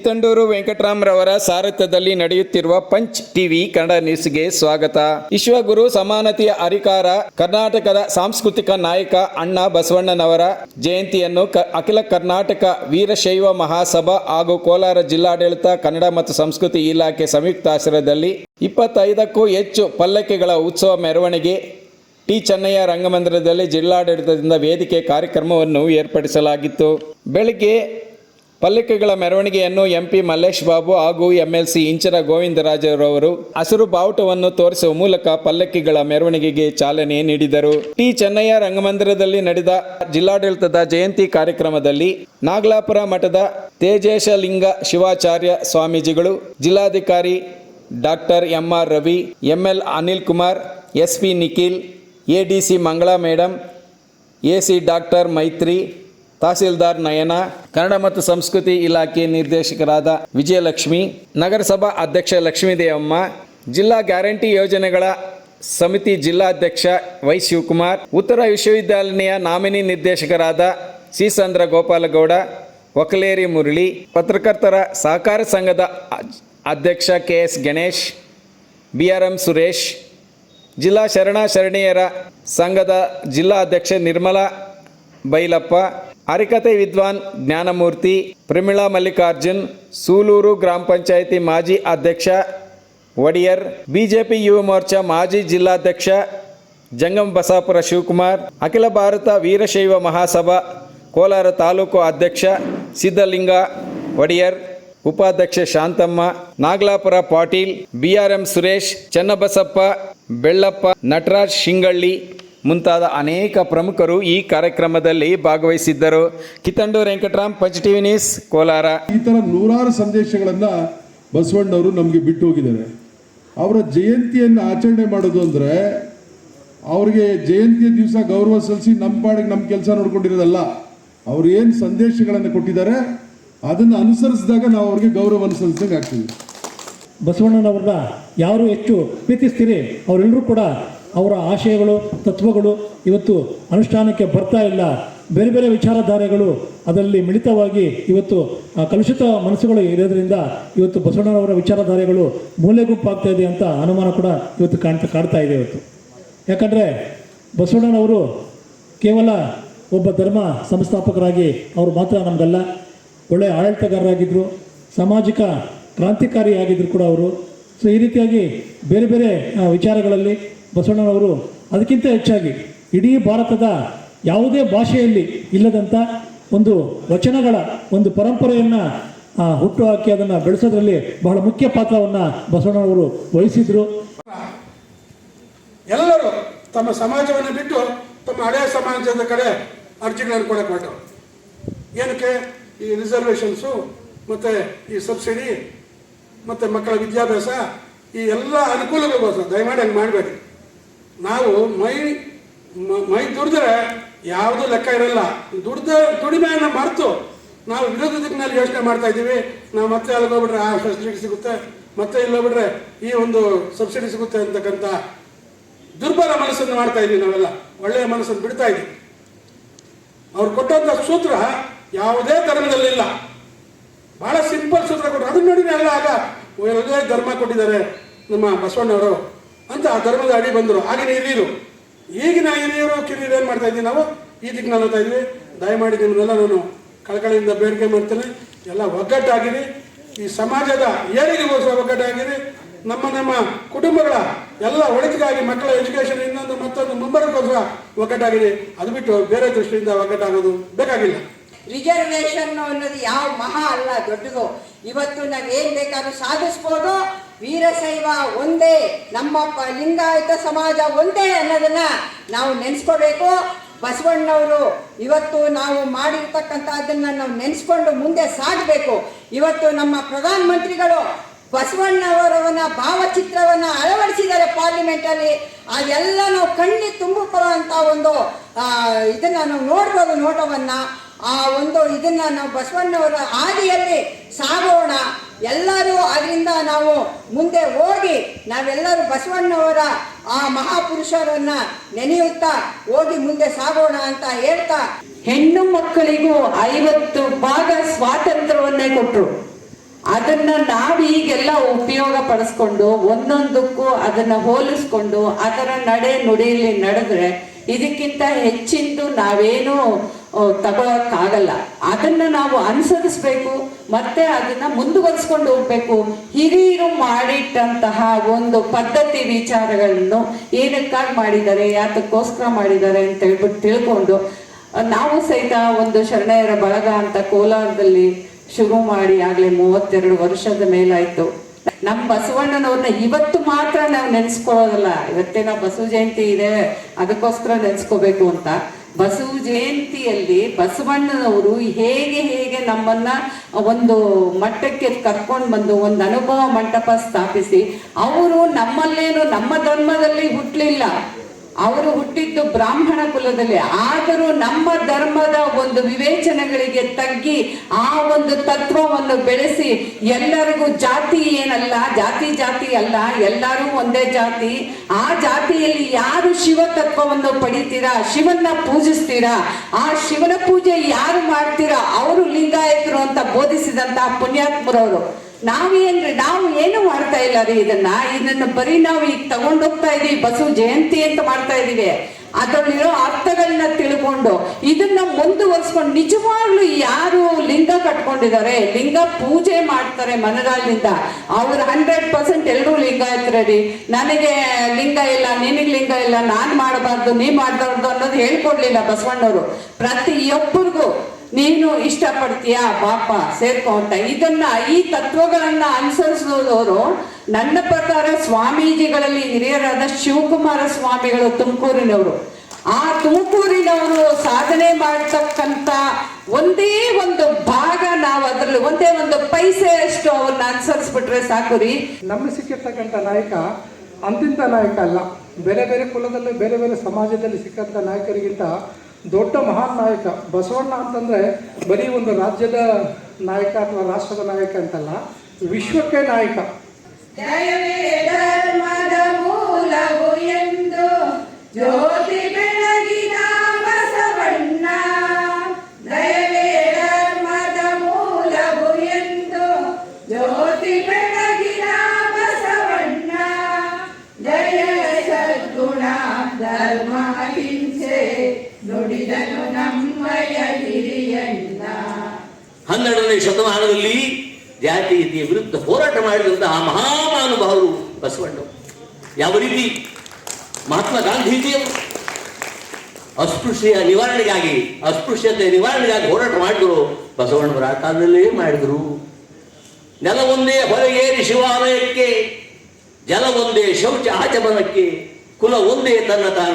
ಕಿತ್ತಂಡೂರು ವೆಂಕಟರಾಮ್ರವರ ಸಾರಥ್ಯದಲ್ಲಿ ನಡೆಯುತ್ತಿರುವ punch TV Kannada ನ್ಯೂಸ್ಗೆ ಸ್ವಾಗತ. ವಿಶ್ವಗುರು ಸಮಾನತೆಯ ಅಧಿಕಾರ, ಕರ್ನಾಟಕದ ಸಾಂಸ್ಕೃತಿಕ ನಾಯಕ ಅಣ್ಣ ಬಸವಣ್ಣನವರ ಜಯಂತಿಯನ್ನು ಅಖಿಲ ಕರ್ನಾಟಕ ವೀರಶೈವ ಮಹಾಸಭಾ ಹಾಗೂ ಕೋಲಾರ ಜಿಲ್ಲಾಡಳಿತ, ಕನ್ನಡ ಮತ್ತು ಸಂಸ್ಕೃತಿ ಇಲಾಖೆ ಸಂಯುಕ್ತ ಆಶ್ರಯದಲ್ಲಿ ಇಪ್ಪತ್ತೈದಕ್ಕೂ ಹೆಚ್ಚು ಪಲ್ಲಕ್ಕಿಗಳ ಉತ್ಸವ ಮೆರವಣಿಗೆ ಟಿ ಚೆನ್ನಯ್ಯ ರಂಗಮಂದಿರದಲ್ಲಿ ಜಿಲ್ಲಾಡಳಿತದಿಂದ ವೇದಿಕೆ ಕಾರ್ಯಕ್ರಮವನ್ನು ಏರ್ಪಡಿಸಲಾಗಿತ್ತು. ಬೆಳಿಗ್ಗೆ ಪಲ್ಲಕ್ಕಿಗಳ ಮೆರವಣಿಗೆಯನ್ನು ಎಂಪಿ ಮಲ್ಲೇಶ್ ಬಾಬು ಹಾಗೂ ಎಂಎಲ್ಸಿ ಇಂಚರ ಗೋವಿಂದರಾಜರವರು ಹಸಿರು ಬಾವುಟವನ್ನು ತೋರಿಸುವ ಮೂಲಕ ಪಲ್ಲಕ್ಕಿಗಳ ಮೆರವಣಿಗೆಗೆ ಚಾಲನೆ ನೀಡಿದರು. ಟಿ ಚೆನ್ನಯ್ಯ ರಂಗಮಂದಿರದಲ್ಲಿ ನಡೆದ ಜಿಲ್ಲಾಡಳಿತದ ಜಯಂತಿ ಕಾರ್ಯಕ್ರಮದಲ್ಲಿ ನಾಗಲಾಪುರ ಮಠದ ತೇಜೇಶಲಿಂಗ ಶಿವಾಚಾರ್ಯ ಸ್ವಾಮೀಜಿಗಳು, ಜಿಲ್ಲಾಧಿಕಾರಿ doctor MR Ravi, ML Anil Kumar, SP Nikhil, ADC Mangala madam AC doctor Maitri tahsildar Nayana, Kannada ಮತ್ತು ಸಂಸ್ಕೃತಿ ಇಲಾಖೆ ನಿರ್ದೇಶಕರಾದ ವಿಜಯಲಕ್ಷ್ಮಿ, ನಗರಸಭಾ ಅಧ್ಯಕ್ಷ ಲಕ್ಷ್ಮೀದೇವಮ್ಮ, ಜಿಲ್ಲಾ ಗ್ಯಾರಂಟಿ ಯೋಜನೆಗಳ ಸಮಿತಿ ಜಿಲ್ಲಾಧ್ಯಕ್ಷ ವೈ ಶಿವಕುಮಾರ್ ಉತ್ತರ ವಿಶ್ವವಿದ್ಯಾಲಯ ನಾಮಿನಿ ನಿರ್ದೇಶಕರಾದ ಸಿ ಸಂದ್ರ ಗೋಪಾಲಗೌಡ ಒಕಲೇರಿ ಮುರಳಿ, ಪತ್ರಕರ್ತರ ಸಹಕಾರ ಸಂಘದ ಅಧ್ಯಕ್ಷ K S Ganesh B R M Suresh, ಜಿಲ್ಲಾ ಶರಣ ಶರಣೀಯರ ಸಂಘದ ಜಿಲ್ಲಾ ಅಧ್ಯಕ್ಷ ನಿರ್ಮಲಾ ಬೈಲಪ್ಪ ಹರಿಕತೆ ವಿದ್ವಾನ್ ಜ್ಞಾನಮೂರ್ತಿ ಪ್ರಮಿಳಾ ಮಲ್ಲಿಕಾರ್ಜುನ್, ಸೂಲೂರು ಗ್ರಾಮ ಪಂಚಾಯಿತಿ ಮಾಜಿ ಅಧ್ಯಕ್ಷ ಒಡಿಯರ್, ಬಿಜೆಪಿ ಯುವ ಮೋರ್ಚಾ ಮಾಜಿ ಜಿಲ್ಲಾಧ್ಯಕ್ಷ ಜಂಗಮ್ ಬಸಾಪುರ ಶಿವಕುಮಾರ್, ಅಖಿಲ ಭಾರತ ವೀರಶೈವ ಮಹಾಸಭಾ ಕೋಲಾರ ತಾಲೂಕು ಅಧ್ಯಕ್ಷ ಸಿದ್ಧಲಿಂಗ ಒಡಿಯರ್, ಉಪಾಧ್ಯಕ್ಷ ಶಾಂತಮ್ಮ, ನಾಗಲಾಪುರ ಪಾಟೀಲ್, ಬಿಆರ್ಎಂ ಸುರೇಶ್, ಚನ್ನಬಸಪ್ಪ, ಬೆಳ್ಳಪ್ಪ, ನಟರಾಜ್ ಶಿಂಗಳ್ಳಿ ಮುಂತಾದ ಅನೇಕ ಪ್ರಮುಖರು ಈ ಕಾರ್ಯಕ್ರಮದಲ್ಲಿ ಭಾಗವಹಿಸಿದ್ದರು. Kittandur Venkataram punch TV news Kolar. ಈ ಥರ ನೂರಾರು ಸಂದೇಶಗಳನ್ನ ಬಸವಣ್ಣವರು ನಮಗೆ ಬಿಟ್ಟು ಹೋಗಿದ್ದಾರೆ. ಅವರ ಜಯಂತಿಯನ್ನು ಆಚರಣೆ ಮಾಡೋದು ಅಂದರೆ ಅವ್ರಿಗೆ ಜಯಂತಿಯ ದಿವಸ ಗೌರವ ಸಲ್ಲಿಸಿ ನಮ್ಮ ಪಾಡಿಗೆ ನಮ್ಮ ಕೆಲಸ ನೋಡ್ಕೊಂಡಿರೋದಲ್ಲ ಅವ್ರು ಏನು ಸಂದೇಶಗಳನ್ನು ಕೊಟ್ಟಿದ್ದಾರೆ ಅದನ್ನು ಅನುಸರಿಸಿದಾಗ ನಾವು ಅವ್ರಿಗೆ ಗೌರವ ಸಲ್ಲಿಸಂಗೆ ಆಗ್ತೀವಿ ಬಸವಣ್ಣನವ್ರನ್ನ ಯಾರು ಹೆಚ್ಚು ಪ್ರೀತಿಸ್ತೀರಿ ಅವರೆಲ್ಲರೂ ಕೂಡ ಅವರ ಆಶಯಗಳು, ತತ್ವಗಳು ಇವತ್ತು ಅನುಷ್ಠಾನಕ್ಕೆ ಬರ್ತಾ ಇಲ್ಲ. ಬೇರೆ ಬೇರೆ ವಿಚಾರಧಾರೆಗಳು ಅದರಲ್ಲಿ ಮಿಳಿತವಾಗಿ ಇವತ್ತು ಕಲುಷಿತ ಮನಸ್ಸುಗಳು ಇರೋದ್ರಿಂದ ಇವತ್ತು ಬಸವಣ್ಣನವರ ವಿಚಾರಧಾರೆಗಳು ಮೂಲೆ ಗುಂಪಾಗ್ತಾ ಇದೆ ಅಂತ ಅನುಮಾನ ಕೂಡ ಇವತ್ತು ಕಾಣ್ತಾ ಕಾಡ್ತಾ ಇದೆ ಇವತ್ತು. ಯಾಕಂದರೆ ಬಸವಣ್ಣನವರು ಕೇವಲ ಒಬ್ಬ ಧರ್ಮ ಸಂಸ್ಥಾಪಕರಾಗಿ ಅವರು ಮಾತ್ರ ನಮಗಲ್ಲ. ಒಳ್ಳೆಯ ಆಡಳಿತಗಾರರಾಗಿದ್ದರು ಸಾಮಾಜಿಕ ಕ್ರಾಂತಿಕಾರಿಯಾಗಿದ್ದರು ಕೂಡ ಅವರು. ಸೊ ಈ ರೀತಿಯಾಗಿ ಬೇರೆ ಬೇರೆ ವಿಚಾರಗಳಲ್ಲಿ ಬಸವಣ್ಣನವರು ಅದಕ್ಕಿಂತ ಹೆಚ್ಚಾಗಿ ಇಡೀ ಭಾರತದ ಯಾವುದೇ ಭಾಷೆಯಲ್ಲಿ ಇಲ್ಲದಂಥ ಒಂದು ವಚನಗಳ ಒಂದು ಪರಂಪರೆಯನ್ನು ಹುಟ್ಟು ಹಾಕಿ ಅದನ್ನು ಬೆಳೆಸೋದ್ರಲ್ಲಿ ಬಹಳ ಮುಖ್ಯ ಪಾತ್ರವನ್ನು ಬಸವಣ್ಣನವರು ವಹಿಸಿದರು. ಎಲ್ಲರೂ ತಮ್ಮ ಸಮಾಜವನ್ನು ಬಿಟ್ಟು ತಮ್ಮ ಹಳೆಯ ಸಮಾಜದ ಕಡೆ ಅರ್ಜಿಗಳನ್ನು ಕೊಡಕ್ಕೆ ಏನಕ್ಕೆ? ಈ ರಿಸರ್ವೇಷನ್ಸು ಮತ್ತು ಈ ಸಬ್ಸಿಡಿ ಮತ್ತು ಮಕ್ಕಳ ವಿದ್ಯಾಭ್ಯಾಸ, ಈ ಎಲ್ಲ ಅನುಕೂಲಗಳಿಗೋಸ್ಕರ ದಯಮಾಡಿ ಹಂಗೆ ಮಾಡಬೇಡಿ. ನಾವು ಮೈ, ಮ- ದುಡಿದ್ರೆ ಯಾವುದೂ ಲೆಕ್ಕ ಇರಲ್ಲ. ದುಡ್ದ ದುಡಿಮೆಯನ್ನು ಮರೆತು ನಾವು ವಿರೋಧ ದಿಕ್ಕಿನಲ್ಲಿ ಯೋಚನೆ ಮಾಡ್ತಾ ಇದ್ದೀವಿ. ನಾವು ಮತ್ತೆ ಅಲ್ಲಿಗೆ ಹೋಗ್ಬಿಟ್ರೆ, ಆ ಫೆಸಿಲಿಟಿ ಸಿಗುತ್ತೆ. ಮತ್ತೆ ಇಲ್ಲಿ ಹೋಗ್ಬಿಟ್ರೆ ಈ ಒಂದು ಸಬ್ಸಿಡಿ ಸಿಗುತ್ತೆ ಅಂತಕ್ಕಂಥ ದುರ್ಬಲ ಮನಸ್ಸನ್ನು ಮಾಡ್ತಾ ಇದ್ದೀವಿ ನಾವೆಲ್ಲ. ಒಳ್ಳೆಯ ಮನಸ್ಸನ್ನು ಬಿಡ್ತಾ ಇದ್ದೀವಿ. ಅವ್ರು ಕೊಟ್ಟಂಥ ಸೂತ್ರ ಯಾವುದೇ ಧರ್ಮದಲ್ಲಿಲ್ಲ ಬಹಳ ಸಿಂಪಲ್ ಸೂತ್ರ ಕೊಟ್ಟರು ಅದನ್ನ ನೋಡಿ ಎಲ್ಲ ಆಗ ಒಳ್ಳೆ ಧರ್ಮ ಕೊಟ್ಟಿದ್ದಾರೆ ನಮ್ಮ ಬಸವಣ್ಣವರು ಅಂತ ಆ ಧರ್ಮದ ಅಡಿ ಬಂದರು. ಆಗಿನ ಹಿರಿಯರು. ಈಗಿನ ಹಿರಿಯರು, ಕಿರಿಯರು ಏನು ಮಾಡ್ತಾ ಇದ್ದೀವಿ ನಾವು? ಈ ದಿಕ್ಕಿನ ನಾನು ಇದ್ವಿ. ದಯಮಾಡಿ ನಿಮ್ಮನ್ನೆಲ್ಲ ನಾನು ಕಳಕಳಿಯಿಂದ ಬೇಡಿಕೆ ಮಾಡ್ತೇನೆ. ಎಲ್ಲ ಒಗ್ಗಟ್ಟಾಗಿರಿ. ಈ ಸಮಾಜದ ಏಳಿಗೆಗೋಸ್ಕರ ಒಗ್ಗಟ್ಟಾಗಿರಿ. ನಮ್ಮ ನಮ್ಮ ಕುಟುಂಬಗಳ ಎಲ್ಲ ಒಳಿತಿಗಾಗಿ ಮಕ್ಕಳ ಎಜುಕೇಶನ್ ಇನ್ನೊಂದು ಮತ್ತೊಂದು ಮುಂಬರಕ್ಕೋಸ್ಕರ ಒಗ್ಗಟ್ಟಾಗಿದೆ ಅದು ಬಿಟ್ಟು ಬೇರೆ ದೃಷ್ಟಿಯಿಂದ ಒಗ್ಗಟ್ಟಾಗೋದು ಬೇಕಾಗಿಲ್ಲ. ರಿಸರ್ವೇಶನ್ ಅನ್ನೋದು ಯಾವ ಮಹಾ ಅಲ್ಲ, ದೊಡ್ಡದು. ಇವತ್ತು ನಾವೇನು ಬೇಕಾದ್ರೂ ಸಾಧಿಸ್ಬೋದು. ವೀರಶೈವ ಒಂದೇ, ನಮ್ಮ ಲಿಂಗಾಯತ ಸಮಾಜ ಒಂದೇ ಅನ್ನೋದನ್ನ ನಾವು ನೆನೆಸ್ಕೋಬೇಕು. ಬಸವಣ್ಣವರು, ಇವತ್ತು ನಾವು ಮಾಡಿರ್ತಕ್ಕಂಥದ್ದನ್ನ ನಾವು ನೆನೆಸ್ಕೊಂಡು ಮುಂದೆ ಸಾಗಬೇಕು. ಇವತ್ತು ನಮ್ಮ ಪ್ರಧಾನ ಮಂತ್ರಿಗಳು ಬಸವಣ್ಣವರವನ ಭಾವಚಿತ್ರವನ್ನ ಅಳವಡಿಸಿದ್ದಾರೆ ಪಾರ್ಲಿಮೆಂಟ್ ಅಲ್ಲಿ ಅದೆಲ್ಲ ನಾವು ಕಣ್ಣಿ ತುಂಬಿಕೊಳ್ಳುವಂತ ಒಂದು ಇದನ್ನ ನಾವು ನೋಡ್ಬೋದು ನೋಟವನ್ನ. ಆ ಒಂದು ಇದನ್ನ ನಾವು ಬಸವಣ್ಣವರ ಹಾದಿಯಲ್ಲಿ ಸಾಗೋಣ. ಎಲ್ಲರೂ ಅದರಿಂದ ನಾವು ಮುಂದೆ ಹೋಗಿ ನಾವೆಲ್ಲರೂ ಬಸವಣ್ಣವರ ಆ ಮಹಾಪುರುಷರನ್ನ ನೆನೆಯುತ್ತಾ ಹೋಗಿ ಮುಂದೆ ಸಾಗೋಣ ಅಂತ ಹೇಳ್ತಾ ಹೆಣ್ಣು ಮಕ್ಕಳಿಗೂ ಐವತ್ತು ಭಾಗ ಸ್ವಾತಂತ್ರ್ಯವನ್ನೇ ಕೊಟ್ಟರು ಅದನ್ನ ನಾವು ಈಗೆಲ್ಲ ಉಪಯೋಗ ಪಡಿಸ್ಕೊಂಡು ಒಂದೊಂದಕ್ಕೂ ಅದನ್ನ ಹೋಲಿಸ್ಕೊಂಡು ಅದರ ನಡೆ ನುಡಿಯಲ್ಲಿ ನಡೆದ್ರೆ ಇದಕ್ಕಿಂತ ಹೆಚ್ಚಿಂದು ನಾವೇನು ತಗೊಳಕ್ಕಾಗಲ್ಲ ಅದನ್ನ ನಾವು ಅನುಸರಿಸ್ಬೇಕು, ಮತ್ತೆ ಅದನ್ನ ಮುಂದುವರಿಸ್ಕೊಂಡು ಹೋಗ್ಬೇಕು. ಹಿರಿಯರು ಮಾಡಿಟ್ಟಂತಹ ಒಂದು ಪದ್ಧತಿ ವಿಚಾರಗಳನ್ನು ಏನಕ್ಕಾಗಿ ಮಾಡಿದ್ದಾರೆ, ಯಾತಕ್ಕೋಸ್ಕರ ಮಾಡಿದ್ದಾರೆ ಅಂತ ಹೇಳ್ಬಿಟ್ಟು ತಿಳ್ಕೊಂಡು, ನಾವು ಸಹಿತ ಒಂದು ಶರಣೆಯರ ಬಳಗ ಅಂತ ಕೋಲಾರದಲ್ಲಿ ಶುರು ಮಾಡಿ ಆಗ್ಲೇ ಮೂವತ್ತೆರಡು ವರ್ಷದ ಮೇಲಾಯ್ತು. ನಮ್ಮ ಬಸವಣ್ಣನವ್ರನ್ನ ಇವತ್ತು ಮಾತ್ರ ನಾವು ನೆನೆಸ್ಕೊಳ್ಳೋದಲ್ಲ. ಇವತ್ತೇನೋ ಬಸವ ಜಯಂತಿ ಇದೆ, ಅದಕ್ಕೋಸ್ಕರ ನೆನೆಸ್ಕೋಬೇಕು ಅಂತ. ಬಸವ ಜಯಂತಿಯಲ್ಲಿ ಬಸವಣ್ಣನವರು ಹೇಗೆ ಹೇಗೆ ನಮ್ಮನ್ನ ಒಂದು ಮಟ್ಟಕ್ಕೆ ಕರ್ಕೊಂಡು ಬಂದು ಒಂದು ಅನುಭವ ಮಂಟಪ ಸ್ಥಾಪಿಸಿ, ಅವರು ನಮ್ಮಲ್ಲೇನು ನಮ್ಮ ಧರ್ಮದಲ್ಲಿ ಹುಟ್ಟಲಿಲ್ಲ ಅವರು ಹುಟ್ಟಿದ್ದು ಬ್ರಾಹ್ಮಣ ಕುಲದಲ್ಲಿ. ಆದರೂ ನಮ್ಮ ಧರ್ಮದ ಒಂದು ವಿವೇಚನೆಗಳಿಗೆ ತಗ್ಗಿ ಆ ಒಂದು ತತ್ವವನ್ನು ಬೆಳೆಸಿ ಎಲ್ಲರಿಗೂ ಜಾತಿ ಏನಲ್ಲ, ಜಾತಿ ಜಾತಿ ಅಲ್ಲ, ಎಲ್ಲರೂ ಒಂದೇ ಜಾತಿ, ಆ ಜಾತಿಯಲ್ಲಿ ಯಾರು ಶಿವ ತತ್ವವನ್ನು ಪಡಿತೀರಾ, ಶಿವನ್ನ ಪೂಜಿಸ್ತೀರಾ, ಆ ಶಿವನ ಪೂಜೆ ಯಾರು ಮಾಡ್ತೀರಾ, ಅವರು ಲಿಂಗಾಯತರು ಅಂತ ಬೋಧಿಸಿದಂತ ಪುಣ್ಯಾತ್ಮರವರು. ನಾವೇನ್ರಿ, ನಾವು ಏನು ಮಾಡ್ತಾ ಇಲ್ಲ ರೀ ಇದನ್ನ? ಇದನ್ನ ಬರೀ ನಾವು ಈಗ ತಗೊಂಡೋಗ್ತಾ ಇದೀವಿ, ಬಸವ ಜಯಂತಿ ಅಂತ ಮಾಡ್ತಾ ಇದೀವಿ. ಅದರಲ್ಲಿರೋ ಅರ್ಥಗಳನ್ನ ತಿಳ್ಕೊಂಡು ಇದನ್ನ ಮುಂದುವರ್ಸ್ಕೊಂಡು ನಿಜವಾಗ್ಲು ಯಾರು ಲಿಂಗ ಕಟ್ಕೊಂಡಿದ್ದಾರೆ, ಲಿಂಗ ಪೂಜೆ ಮಾಡ್ತಾರೆ ಮನದಾಳಿಂದ ಅವ್ರು ಹಂಡ್ರೆಡ್ ಪರ್ಸೆಂಟ್ ಎಲ್ಲರೂ ಲಿಂಗ ರೀ ನನಗೆ ಲಿಂಗ ಇಲ್ಲ, ನಿನಗೆ ಲಿಂಗ ಇಲ್ಲ, ನಾನ್ ಮಾಡಬಾರ್ದು, ನೀ ಮಾಡಬಾರ್ದು ಅನ್ನೋದು ಹೇಳ್ಕೊಡ್ಲಿಲ್ಲ ಬಸವಣ್ಣವರು. ಪ್ರತಿಯೊಬ್ಬರಿಗೂ ನೀನು ಇಷ್ಟಪಡ್ತೀಯ ಬಾಪ ಸೇರ್ಕೊ ಅಂತ. ಇದನ್ನ ಈ ತತ್ವಗಳನ್ನ ಅನುಸರಿಸೋದವರು ನನ್ನ ಪ್ರಕಾರ ಸ್ವಾಮೀಜಿಗಳಲ್ಲಿ ಹಿರಿಯರಾದ ಶಿವಕುಮಾರ ಸ್ವಾಮಿಗಳು ತುಮಕೂರಿನವರು. ಆ ತುಮಕೂರಿನವರು ಸಾಧನೆ ಮಾಡ್ತಕ್ಕಂತ ಒಂದೇ ಒಂದು ಭಾಗ ನಾವು ಅದರಲ್ಲಿ ಒಂದೇ ಒಂದು ಪೈಸೆ ಅಷ್ಟು ಅವ್ರನ್ನ ಅನುಸರಿಸ್ಬಿಟ್ರೆ ಸಾಕು ರೀ. ನಮ್ಮ ಸಿಕ್ಕಿರ್ತಕ್ಕಂಥ ನಾಯಕ ಅಂತಿಂತ ನಾಯಕ ಅಲ್ಲ. ಬೇರೆ ಬೇರೆ ಕುಲದಲ್ಲಿ, ಬೇರೆ ಬೇರೆ ಸಮಾಜದಲ್ಲಿ ಸಿಕ್ಕಂಥ ನಾಯಕರಿಗಿಂತ ದೊಡ್ಡ ಮಹಾನ್ ನಾಯಕ. ಬಸವಣ್ಣ ಅಂತಂದರೆ ಬರೀ ಒಂದು ರಾಜ್ಯದ ನಾಯಕ ಅಥವಾ ರಾಷ್ಟ್ರದ ನಾಯಕ ಅಂತಲ್ಲ, ವಿಶ್ವಕ್ಕೆ ನಾಯಕ. ದಯವೇ ಧರ್ಮದ ಮೂಲವು ಎಂದು ಜ್ಯೋತಿ ಬೆಳಗಿನ ಬಸವಣ್ಣ. ಹನ್ನೆರಡನೇ ಶತಮಾನದಲ್ಲಿ ಜಾತೀಯತೆಯ ವಿರುದ್ಧ ಹೋರಾಟ ಮಾಡಿದಂತಹ ಮಹಾಮಾನುಭಾವರು ಬಸವಣ್ಣ. ಯಾವ ರೀತಿ? ಮಹಾತ್ಮ ಗಾಂಧೀಜಿಯವರು. ಅಸ್ಪೃಶ್ಯ ನಿವಾರಣೆಗಾಗಿ, ಅಸ್ಪೃಶ್ಯತೆ ನಿವಾರಣೆಗಾಗಿ ಹೋರಾಟ ಮಾಡಿದ್ರು. ಬಸವಣ್ಣವರ ಆ ಕಾಲದಲ್ಲೇ ಮಾಡಿದ್ರು. ನೆಲವೊಂದೇ ಹೊರಗೇರಿ ಶಿವಾಲಯಕ್ಕೆ ಜಲವೊಂದೇ ಶೌಚ ಆಚಮನಕ್ಕೆ, ಕುಲ ಒಂದೇ ತನ್ನ ತಾನು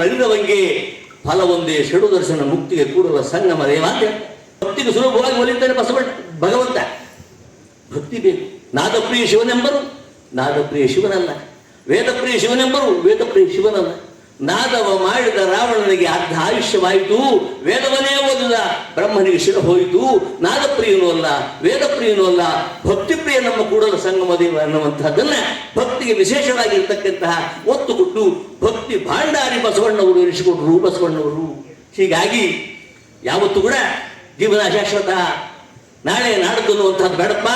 ಅರಿದವಂಗೆ ಫಲ ಒಂದೇ ಷಡು ದರ್ಶನ ಮುಕ್ತಿಗೆ ಕೂಡಲ ಸಂಗಮ ದೇವಾಂತ ಭಕ್ತಿಗೆ ಸುಲಭವಾಗಿ ಒಲಿತಾನೆ ಬಸವಣ್ಣ, ಭಗವಂತ. ಭಕ್ತಿ ಬೇಕು. ನಾದಪ್ರಿಯ ಶಿವನೆಂಬರು ನಾದಪ್ರಿಯ ಶಿವನಲ್ಲ. ವೇದಪ್ರಿಯ ಶಿವನೆಂಬರು, ವೇದಪ್ರಿಯ ಶಿವನಲ್ಲ. ನಾದವ ಮಾಡಿದ ರಾವಣನಿಗೆ ಅರ್ಧ ಆಯುಷ್ಯವಾಯಿತು ವೇದವನೇ ಓದಿದ, ಬ್ರಹ್ಮನಿಗೆ ಶಿರ ಹೋಯಿತು. ನಾದಪ್ರಿಯನೂ ಅಲ್ಲ, ವೇದಪ್ರಿಯನೂ ಅಲ್ಲ. ಭಕ್ತಿಪ್ರಿಯ ನಮ್ಮ ಕೂಡಲ ಸಂಗಮ ದೇವ ಅನ್ನುವಂತಹದ್ದನ್ನ ಭಕ್ತಿಗೆ ವಿಶೇಷವಾಗಿರ್ತಕ್ಕಂತಹ ಒತ್ತು ಕೊಟ್ಟು ಭಕ್ತಿ ಭಾಂಡಾರಿ ಬಸವಣ್ಣವರು ಎನಿಸಿಕೊಂಡ್ರು, ಬಸವಣ್ಣವರು. ಹೀಗಾಗಿ ಯಾವತ್ತೂ ಕೂಡ ಜೀವನ ಶಾಶ್ವತ ನಾಳೆ ನಾಡದ್ದು ಅನ್ನುವಂಥದ್ದು ಬೇಡಪ್ಪ.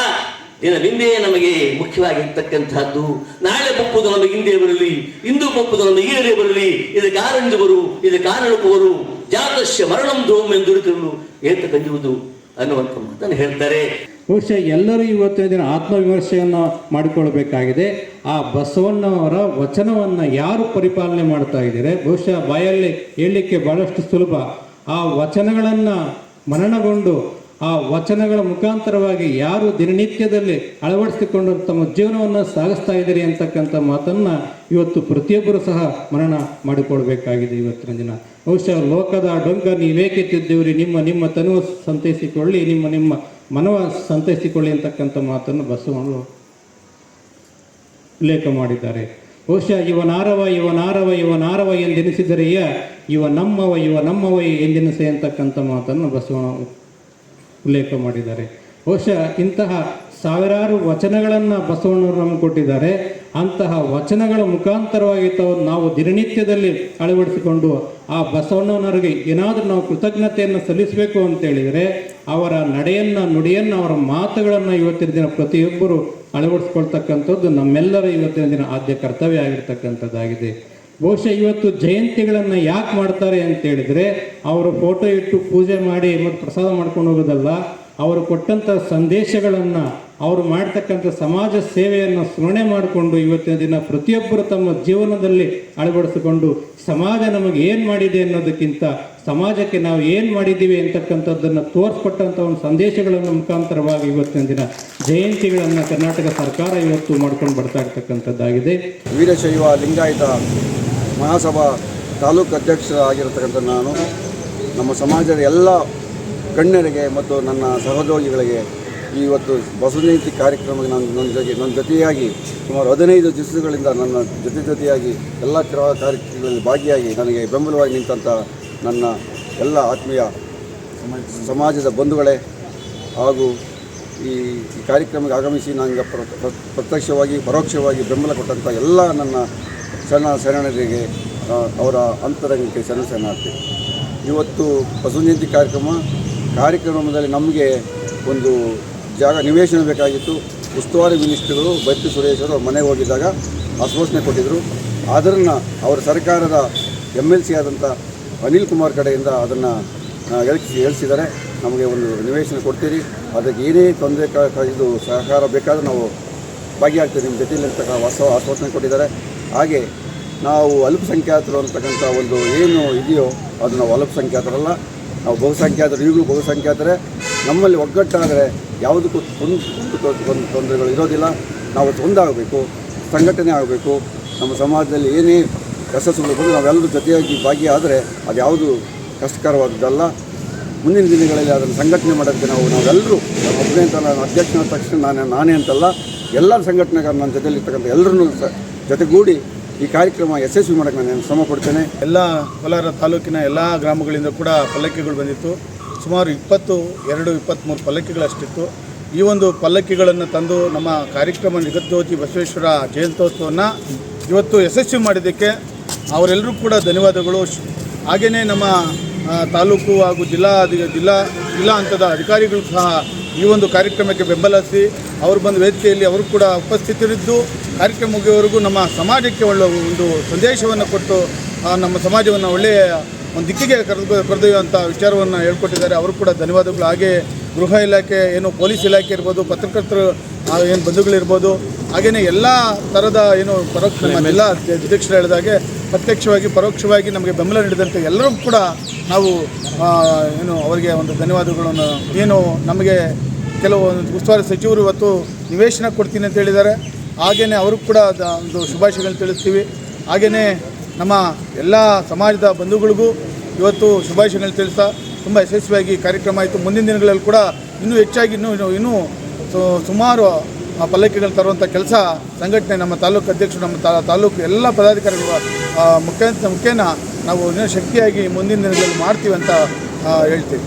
ದಿನದಿಂದೇ ನಮಗೆ ಮುಖ್ಯವಾಗಿರ್ತಕ್ಕಂಥದ್ದು ನಾಳೆ ಮುಪ್ಪುದು ನಮಗೆ ಹಿಂದೆ ಬರಲಿ, ಇಂದು ಮುಪ್ಪುದು ನಮಗೆ ಈಗಲೇ ಬರಲಿ. ಇದು ಕಾರಂಜುವರು ಇದು ಕಾರಣಕುವರು ಜಾತಶ್ಯ ಮರಣಂ ಧೂಮ್ ಎಂದು ಏತ ಕಂಜುವುದು ಅನ್ನುವಂಥ ಮಾತನ್ನು ಹೇಳ್ತಾರೆ. ಬಹುಶಃ ಎಲ್ಲರೂ ಇವತ್ತಿನ ದಿನ ಆತ್ಮವಿಮರ್ಶೆಯನ್ನು ಮಾಡಿಕೊಳ್ಳಬೇಕಾಗಿದೆ. ಆ ಬಸವಣ್ಣವರ ವಚನವನ್ನು ಯಾರು ಪರಿಪಾಲನೆ ಮಾಡ್ತಾ ಇದ್ದಾರೆ? ಬಹುಶಃ ಬಾಯಲ್ಲಿ ಹೇಳಲಿಕ್ಕೆ ಬಹಳಷ್ಟು ಸುಲಭ. ಆ ವಚನಗಳನ್ನು ಮರಣಗೊಂಡು ಆ ವಚನಗಳ ಮುಖಾಂತರವಾಗಿ ಯಾರು ದಿನನಿತ್ಯದಲ್ಲಿ ಅಳವಡಿಸಿಕೊಂಡು ತಮ್ಮ ಜೀವನವನ್ನು ಸಾಗಿಸ್ತಾ ಇದ್ದೀರಿ ಅಂತಕ್ಕಂಥ ಮಾತನ್ನು ಇವತ್ತು ಪ್ರತಿಯೊಬ್ಬರು ಸಹ ಮರಣ ಮಾಡಿಕೊಳ್ಬೇಕಾಗಿದೆ ಇವತ್ತಿನ ದಿನ. ಬಹುಶಃ ಲೋಕದ ಡೊಂಕ ನೀವೇಕೆ ತಿದ್ದೇವ್ರಿ ನಿಮ್ಮ ನಿಮ್ಮ ತನುವ ಸಂತೈಸಿಕೊಳ್ಳಿ, ನಿಮ್ಮ ನಿಮ್ಮ ಮನವ ಸಂತೈಸಿಕೊಳ್ಳಿ ಅಂತಕ್ಕಂಥ ಮಾತನ್ನು ಬಸವಣ್ಣ ಉಲ್ಲೇಖ ಮಾಡಿದ್ದಾರೆ. ಬಹುಶಃ ಇವನಾರವ ಇವನಾರವ ಇವನಾರವ ಎಂದೆನಿಸಿದರೆಯ, ಇವ ನಮ್ಮವ ಇವ ನಮ್ಮವ ಎಂದೆನಿಸೆ ಅಂತಕ್ಕಂಥ ಮಾತನ್ನು ಬಸವಣ್ಣ ಉಲ್ಲೇಖ ಮಾಡಿದ್ದಾರೆ. ಬಹುಶಃ ಇಂತಹ ಸಾವಿರಾರು ವಚನಗಳನ್ನು ಬಸವಣ್ಣವರು ನಮಗೆ ಕೊಟ್ಟಿದ್ದಾರೆ. ಅಂತಹ ವಚನಗಳ ಮುಖಾಂತರವಾಗಿ ತಾವು ನಾವು ದಿನನಿತ್ಯದಲ್ಲಿ ಅಳವಡಿಸಿಕೊಂಡು ಆ ಬಸವಣ್ಣನವರಿಗೆ ಏನಾದರೂ ನಾವು ಕೃತಜ್ಞತೆಯನ್ನು ಸಲ್ಲಿಸಬೇಕು ಅಂತ ಹೇಳಿದರೆ ಅವರ ನಡೆಯನ್ನು, ನುಡಿಯನ್ನು, ಅವರ ಮಾತುಗಳನ್ನು ಇವತ್ತಿನ ದಿನ ಪ್ರತಿಯೊಬ್ಬರು ಅಳವಡಿಸ್ಕೊಳ್ತಕ್ಕಂಥದ್ದು ನಮ್ಮೆಲ್ಲರ ಇವತ್ತಿನ ದಿನ ಆದ್ಯ ಕರ್ತವ್ಯ ಆಗಿರ್ತಕ್ಕಂಥದ್ದಾಗಿದೆ. ಬಹುಶಃ ಇವತ್ತು ಜಯಂತಿಗಳನ್ನು ಯಾಕೆ ಮಾಡ್ತಾರೆ ಅಂತ ಹೇಳಿದರೆ, ಅವರು ಫೋಟೋ ಇಟ್ಟು ಪೂಜೆ ಮಾಡಿ ಮತ್ತು ಪ್ರಸಾದ ಮಾಡ್ಕೊಂಡು ಹೋಗೋದಲ್ಲ, ಅವರು ಕೊಟ್ಟಂಥ ಸಂದೇಶಗಳನ್ನು, ಅವರು ಮಾಡ್ತಕ್ಕಂಥ ಸಮಾಜ ಸೇವೆಯನ್ನು ಸ್ಮರಣೆ ಮಾಡಿಕೊಂಡು ಇವತ್ತಿನ ದಿನ ಪ್ರತಿಯೊಬ್ಬರು ತಮ್ಮ ಜೀವನದಲ್ಲಿ ಅಳವಡಿಸಿಕೊಂಡು ಸಮಾಜ ನಮಗೆ ಏನು ಮಾಡಿದೆ ಅನ್ನೋದಕ್ಕಿಂತ ಸಮಾಜಕ್ಕೆ ನಾವು ಏನು ಮಾಡಿದ್ದೀವಿ ಅಂತಕ್ಕಂಥದ್ದನ್ನು ತೋರಿಸ್ಕೊಟ್ಟಂಥ ಒಂದು ಸಂದೇಶಗಳನ್ನು ಮುಖಾಂತರವಾಗಿ ಇವತ್ತಿನ ದಿನ ಜಯಂತಿಗಳನ್ನು ಕರ್ನಾಟಕ ಸರ್ಕಾರ ಇವತ್ತು ಮಾಡ್ಕೊಂಡು ಬರ್ತಾ ಇರ್ತಕ್ಕಂಥದ್ದಾಗಿದೆ. ವೀರಶೈವ ಲಿಂಗಾಯತ ಮಹಾಸಭಾ ತಾಲೂಕು ಅಧ್ಯಕ್ಷರಾಗಿರತಕ್ಕಂಥ ನಾನು, ನಮ್ಮ ಸಮಾಜದ ಎಲ್ಲ ಗಣ್ಯರಿಗೆ ಮತ್ತು ನನ್ನ ಸಹೋದ್ಯೋಗಿಗಳಿಗೆ ಇವತ್ತು ಬಸವ ಜಯಂತಿ ಕಾರ್ಯಕ್ರಮಕ್ಕೆ ನಾನು ನನ್ನ ಜೊತೆ ನನ್ನ ಜೊತೆಯಾಗಿ ಸುಮಾರು ಹದಿನೈದು ದಿವಸಗಳಿಂದ ನನ್ನ ಜೊತೆ ಜೊತೆಯಾಗಿ ಎಲ್ಲ ಕ್ರ, ಕಾರ್ಯಕ್ರಮಗಳಲ್ಲಿ ಭಾಗಿಯಾಗಿ ನನಗೆ ಬೆಂಬಲವಾಗಿ ನಿಂತಂಥ ನನ್ನ ಎಲ್ಲ ಆತ್ಮೀಯ ಸಮಾಜದ ಬಂಧುಗಳೇ ಹಾಗೂ ಈ ಕಾರ್ಯಕ್ರಮಕ್ಕೆ ಆಗಮಿಸಿ ನನಗೆ ಪ್ರ, ಪ್ರ- ಪ್ರತ್ಯಕ್ಷವಾಗಿ, ಪರೋಕ್ಷವಾಗಿ ಬೆಂಬಲ ಕೊಟ್ಟಂಥ ಎಲ್ಲ ನನ್ನ ಸಣ್ಣ ಶರಣರಿಗೆ ಅವರ ಅಂತರಂಗಕ್ಕೆ ಶರಣ ಶರಣಾರ್ಥಿ ಇವತ್ತು ಬಸವ ಜಯಂತಿ ಕಾರ್ಯಕ್ರಮ, ಕಾರ್ಯಕ್ರಮದಲ್ಲಿ ನಮಗೆ ಒಂದು ಜಾಗ ನಿವೇಶನ ಬೇಕಾಗಿತ್ತು. ಉಸ್ತುವಾರಿ ಮಿನಿಸ್ಟ್ರುಗಳು ಬೈತಿ ಸುರೇಶ್ ಅವರು ಮನೆಗೆ ಹೋಗಿದ್ದಾಗ ಆಶ್ವಾಸನೆ ಕೊಟ್ಟಿದ್ದರು ಅದನ್ನು ಅವರ ಸರ್ಕಾರದ ಎಂ ಎಲ್ ಸಿ ಆದಂಥ ಅನಿಲ್ ಕುಮಾರ್ ಕಡೆಯಿಂದ ಅದನ್ನು ಹೇಳಿಸಿ ಹೇಳಿಸಿದ್ದಾರೆ ನಮಗೆ ಒಂದು ನಿವೇಶನ ಕೊಡ್ತೀರಿ. ಅದಕ್ಕೆ ಏನೇ ತೊಂದರೆ ಇದು ಸಹಕಾರ ಬೇಕಾದರೂ ನಾವು ಭಾಗಿಯಾಗ್ತೀವಿ. ನಿಮ್ಮ ಜೊತೆಯಲ್ಲಿ ಹೊಸ ಆಶ್ವಾಸನೆ ಕೊಟ್ಟಿದ್ದಾರೆ. ಹಾಗೆ ನಾವು ಅಲ್ಪಸಂಖ್ಯಾತರು ಅಂತಕ್ಕಂಥ ಒಂದು ಏನು ಇದೆಯೋ ಅದು ನಾವು ಅಲ್ಪಸಂಖ್ಯಾತರಲ್ಲ, ನಾವು ಬಹುಸಂಖ್ಯಾತರು, ಈಗಲೂ ಬಹುಸಂಖ್ಯಾತರೆ. ನಮ್ಮಲ್ಲಿ ಒಗ್ಗಟ್ಟಾದರೆ ಯಾವುದಕ್ಕೂ ತೊಂದರೆ ತೊಂದರೆಗಳು ಇರೋದಿಲ್ಲ. ನಾವು ಒಂದಾಗಬೇಕು ಸಂಘಟನೆ ಆಗಬೇಕು. ನಮ್ಮ ಸಮಾಜದಲ್ಲಿ ಏನೇ ಯಶಸ್ಸುಗಳು ಬಂದು ನಾವೆಲ್ಲರೂ ಜೊತೆಯಾಗಿ ಭಾಗಿಯಾದರೆ ಅದು ಯಾವುದು ಕಷ್ಟಕರವಾದದ್ದಲ್ಲ. ಮುಂದಿನ ದಿನಗಳಲ್ಲಿ ಅದನ್ನು ಸಂಘಟನೆ ಮಾಡೋದಕ್ಕೆ ನಾವು, ನಾವೆಲ್ಲರೂ ಒಬ್ಬನೇ ಅಂತ ನಾನು ಅಧ್ಯಕ್ಷನ ತಕ್ಷಣ ನಾನು, ನಾನೇ ಅಂತಲ್ಲ ಎಲ್ಲ ಸಂಘಟನೆಗಾರ ನನ್ನ ಜೊತೆಯಲ್ಲಿರ್ತಕ್ಕಂಥ ಎಲ್ಲರನ್ನೂ ಜೊತೆಗೂಡಿ ಈ ಕಾರ್ಯಕ್ರಮ ಯಶಸ್ವಿ ಮಾಡೋಕ್ಕೆ ನಾನು ಶ್ರಮ ಪಡ್ತೇನೆ. ಎಲ್ಲ ಕೋಲಾರ ತಾಲೂಕಿನ ಎಲ್ಲ ಗ್ರಾಮಗಳಿಂದ ಕೂಡ ಪಲ್ಲಕ್ಕಿಗಳು ಬಂದಿತ್ತು. ಸುಮಾರು ಇಪ್ಪತ್ತು, ಎರಡು ಇಪ್ಪತ್ತ್ಮೂರು ಪಲ್ಲಕ್ಕಿಗಳಷ್ಟಿತ್ತು. ಈ ಒಂದು ಪಲ್ಲಕ್ಕಿಗಳನ್ನು ತಂದು ನಮ್ಮ ಕಾರ್ಯಕ್ರಮ ನಿಗದ್ಯೋತಿ ಬಸವೇಶ್ವರ ಜಯಂತ್ಯೋತ್ಸವವನ್ನು ಇವತ್ತು ಯಶಸ್ವಿ ಮಾಡಿದ್ದಕ್ಕೆ ಅವರೆಲ್ಲರೂ ಕೂಡ ಧನ್ಯವಾದಗಳು. ಹಾಗೆಯೇ ನಮ್ಮ ತಾಲೂಕು ಹಾಗೂ ಜಿಲ್ಲಾ ಜಿಲ್ಲಾ ಜಿಲ್ಲಾ ಹಂತದ ಅಧಿಕಾರಿಗಳು ಸಹ ಈ ಒಂದು ಕಾರ್ಯಕ್ರಮಕ್ಕೆ ಬೆಂಬಲಿಸಿ ಅವರು ಬಂದ ವೇದಿಕೆಯಲ್ಲಿ ಅವರು ಕೂಡ ಉಪಸ್ಥಿತರಿದ್ದು ಕಾರ್ಯಕ್ರಮ ಮುಗಿಯುವವರೆಗೂ ನಮ್ಮ ಸಮಾಜಕ್ಕೆ ಒಳ್ಳೆ ಒಂದು ಸಂದೇಶವನ್ನು ಕೊಟ್ಟು ನಮ್ಮ ಸಮಾಜವನ್ನು ಒಳ್ಳೆಯ ಒಂದು ದಿಕ್ಕಿಗೆ ಕರೆದು ಕರೆದೊಯ್ಯುವಂಥ ವಿಚಾರವನ್ನು ಹೇಳ್ಕೊಟ್ಟಿದ್ದಾರೆ. ಅವರು ಕೂಡ ಧನ್ಯವಾದಗಳು. ಹಾಗೆ ಗೃಹ ಇಲಾಖೆ ಏನು ಪೊಲೀಸ್ ಇಲಾಖೆ ಇರ್ಬೋದು ಪತ್ರಕರ್ತರು ಏನು ಬಂಧುಗಳಿರ್ಬೋದು ಹಾಗೆಯೇ ಎಲ್ಲ ಥರದ ಏನು ಪರೋಕ್ಷ ನಮ್ಮ ಜಿಲ್ಲಾ ಅಧ್ಯಕ್ಷರು ಹೇಳಿದಾಗೆ ಪ್ರತ್ಯಕ್ಷವಾಗಿ ಪರೋಕ್ಷವಾಗಿ ನಮಗೆ ಬೆಂಬಲ ನೀಡಿದಂಥ ಎಲ್ಲರೂ ಕೂಡ ನಾವು ಏನು ಅವರಿಗೆ ಒಂದು ಧನ್ಯವಾದಗಳನ್ನು ಏನು ನಮಗೆ ಕೆಲವು ಉಸ್ತುವಾರಿ ಸಚಿವರು ಇವತ್ತು ನಿವೇಶನ ಕೊಡ್ತೀನಿ ಅಂತ ಹೇಳಿದ್ದಾರೆ. ಹಾಗೆಯೇ ಅವರು ಕೂಡ ಒಂದು ಶುಭಾಶಯಗಳನ್ನು ತಿಳಿಸ್ತೀವಿ. ಹಾಗೆಯೇ ನಮ್ಮ ಎಲ್ಲ ಸಮಾಜದ ಬಂಧುಗಳಿಗೂ ಇವತ್ತು ಶುಭಾಶಯಗಳನ್ನು ತಿಳಿಸ್ತಾ ತುಂಬ ಯಶಸ್ವಿಯಾಗಿ ಕಾರ್ಯಕ್ರಮ ಆಯಿತು. ಮುಂದಿನ ದಿನಗಳಲ್ಲಿ ಕೂಡ ಇನ್ನೂ ಹೆಚ್ಚಾಗಿ ಇನ್ನೂ ಇನ್ನೂ- ಸುಮಾರು ಪಲ್ಲಕ್ಕಿಗಳು ತರುವಂಥ ಕೆಲಸ ಸಂಘಟನೆ ನಮ್ಮ ತಾಲೂಕು ಅಧ್ಯಕ್ಷರು, ನಮ್ಮ ತಾಲೂಕು ಎಲ್ಲ ಪದಾಧಿಕಾರಿಗಳು ಮುಖ್ಯ ಮುಖೇನ ನಾವು ಇನ್ನೂ ಶಕ್ತಿಯಾಗಿ ಮುಂದಿನ ದಿನಗಳಲ್ಲಿ ಮಾಡ್ತೀವಿ ಅಂತ ಹೇಳ್ತೀವಿ.